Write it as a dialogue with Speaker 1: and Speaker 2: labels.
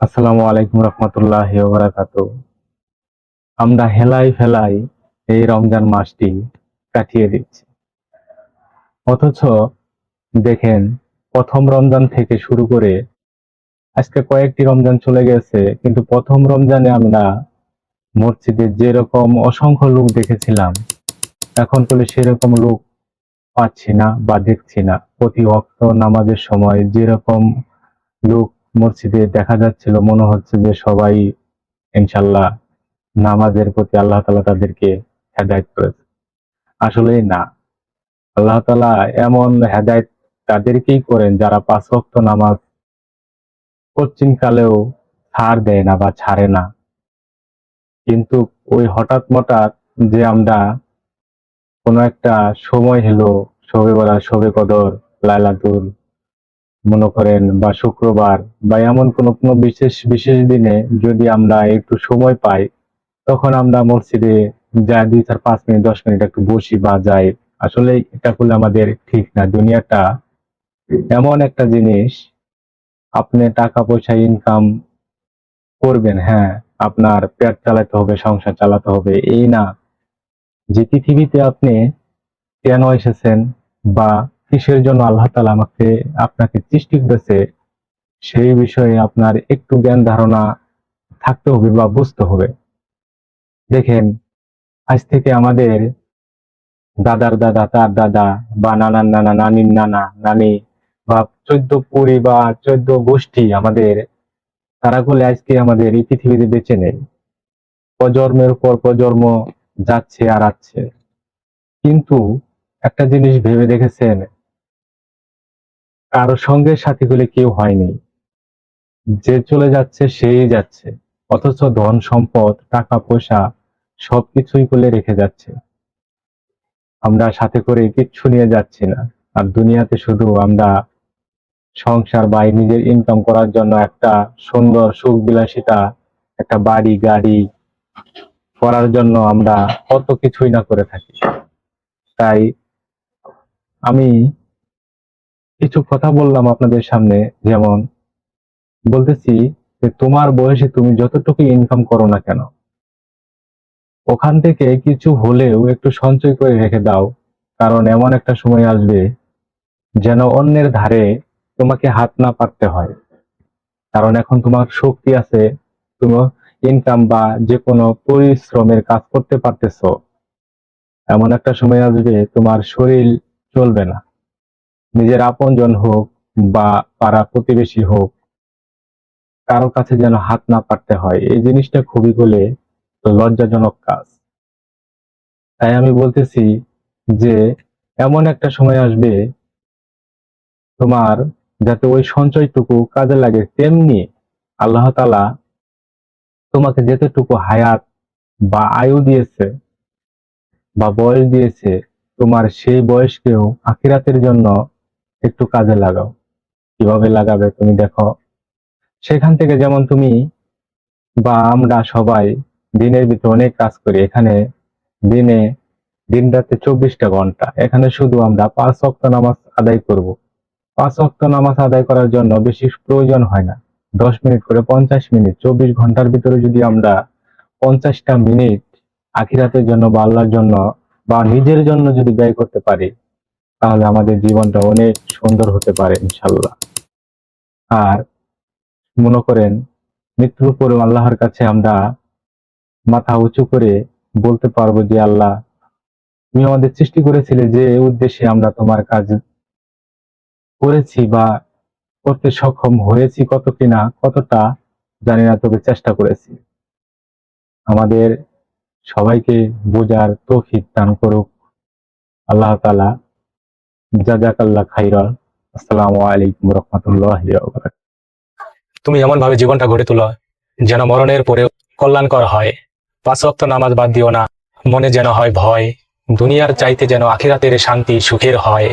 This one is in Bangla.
Speaker 1: আসসালামু আলাইকুম রহমতুল্লাহ আমরা হেলাই ফেলাই এই রমজান মাসটি কাটিয়ে দিচ্ছি। অথচ দেখেন, প্রথম রমজান থেকে শুরু করে আজকে কয়েকটি রমজান চলে গেছে, কিন্তু প্রথম রমজানে আমরা মসজিদে যেরকম অসংখ্য লোক দেখেছিলাম, এখন বলে সেরকম লোক পাচ্ছি না বা দেখছি না। প্রতি ওয়াক্ত নামাজের সময় যেরকম লোক মসজিদে দেখা যাচ্ছিল, মনে হচ্ছে যে সবাই ইনশাল্লাহ নামাজের প্রতি আল্লাহ তালা তাদেরকে হেদায়ত করেছে। আসলে না। আল্লাহ তালা এমন হেদায়ত তাদেরকেই করেন যারা পাঁচ ওয়াক্ত নামাজ কালেও ছাড় দেয় না বা ছাড়ে না। কিন্তু ওই হঠাৎ মঠাৎ যে আমরা কোনো একটা সময় হলো সবে বলা, সবে কদর, লাইলাতুল মনে করেন বা শুক্রবার বা এমন কোনো কোনো বিশেষ বিশেষ দিনে যদি আমরা একটু সময় পাই, তখন আমরা মসজিদে যা দুই চার পাঁচ মিনিট, দশ মিনিট একটু বসি বা যাই। আসলে এটা করলে আমাদের ঠিক না। দুনিয়াটা এমন একটা জিনিস, আপনি টাকা পয়সা ইনকাম করবেন হ্যাঁ আপনার পেট চালাতে হবে, সংসার চালাতে হবে, এই না। যে পৃথিবীতে আপনি কেন এসেছেন বা কিসের জন্য আল্লাহ তালা আমাকে আপনাকে সৃষ্টি করেছে, সেই বিষয়ে আপনার একটু জ্ঞান ধারণা থাকতে হবে বা বুঝতে হবে। দেখেন, আজ থেকে আমাদের দাদার দাদা, তার দাদা বা নানার নানা, নানির নানা, নানি বা চোদ্দ পুরী বা চোদ্দ গোষ্ঠী আমাদের, তারা বলে আজকে আমাদের এই পৃথিবীতে বেঁচে নেই। প্রজন্মের পর প্রজন্ম যাচ্ছে আর আছে কিন্তু একটা জিনিস ভেবে দেখেছেন কারও সঙ্গে সাথী হলে কেউ হয়নি। যে চলে যাচ্ছে, সেই যাচ্ছে। অথচ ধন, সম্পদ, টাকা, পয়সা সবকিছুই করে রেখে যাচ্ছে। আমরা সাথে করে কিচ্ছু নিয়ে যাচ্ছি না। আর দুনিয়াতে শুধু আমরা সংসার বা নিজের ইনকাম করার জন্য একটা সুন্দর সুখ বিলাসিতা একটা বাড়ি, গাড়ি করার জন্য আমরা কত কিছুই না করে থাকি। তাই আমি কিছু কথা বললাম আপনাদের সামনে, যেমন বলতেছি যে তোমার বয়সে তুমি যতটুকু ইনকাম করো না কেন, ওখান থেকে কিছু হলেও একটু সঞ্চয় করে রেখে দাও, কারণ এমন একটা সময় আসবে যেন অন্যের ধারে তোমাকে হাত না পারতে হয়। কারণ এখন তোমার শক্তি আছে, তুমি ইনকাম বা যে কোনো পরিশ্রমের কাজ করতে পারতেছো, এমন একটা সময় আসবে তোমার শরীর চলবে না। নিজের আপনজন হোক বা পাড়া প্রতিবেশী হোক, কারও কাছে যেন হাত না পারতে হয়, এই জিনিসটা খুবই বলে লজ্জাজনক কাজ। তাই আমি বলতেছি যে, এমন একটা সময় আসবে তোমার যাতে ওই সঞ্চয়টুকু কাজে লাগে, তেমনি আল্লাহ তালা তোমাকে যেতটুকু হায়াত বা আয়ু দিয়েছে বা বয়স দিয়েছে, তোমার সেই বয়সকেও আখিরাতের জন্য একটু কাজে লাগাও। কীভাবে লাগাবে তুমি দেখো। সেখান থেকে যেমন তুমি বা আমরা সবাই দিনের ভিতরে অনেক কাজ করি। এখানে দিনে, দিন রাতে চব্বিশটা ঘণ্টা। এখানে শুধু আমরা পাঁচ অক্ত নামাজ আদায় করব। পাঁচ অক্ত নামাজ আদায় করার জন্য বেশি প্রয়োজন হয় না। দশ মিনিট করে পঞ্চাশ মিনিট। চব্বিশ ঘণ্টার ভিতরে যদি আমরা পঞ্চাশটা মিনিট আখিরাতের জন্য বা আল্লাহর জন্য বা নিজের জন্য যদি ব্যয় করতে পারি তাহলে আমাদের জীবনটা অনেক সুন্দর হতে পারে, ইনশাল্লাহ। আর মনে করেন, মৃত্যুর পরেও আল্লাহর কাছে আমরা মাথা উঁচু করে বলতে পারব যে, আল্লাহ, তুমি আমাদের সৃষ্টি করেছিলে যে উদ্দেশ্যে আমরা তোমার কাজ করেছি বা করতে সক্ষম হয়েছি কত কিনা, কতটা জানি না, তবে চেষ্টা করেছি। আমাদের সবাইকে বোঝার তৌফিক দান করুক। আল্লাহ তালা জাজাকাল্লাহ খাইরাল। আসসালামু আলাইকুম রহমতুল্লাহ
Speaker 2: তুমি এমন ভাবে জীবনটা গড়ে তোলো যেন মরণের পরেও কল্যাণকর হয়। পাঁচ অক্ত নামাজ বাদ দিও না, মনে যেন হয় ভয়। দুনিয়ার চাইতে যেন আখিরাতের শান্তি সুখের হয়।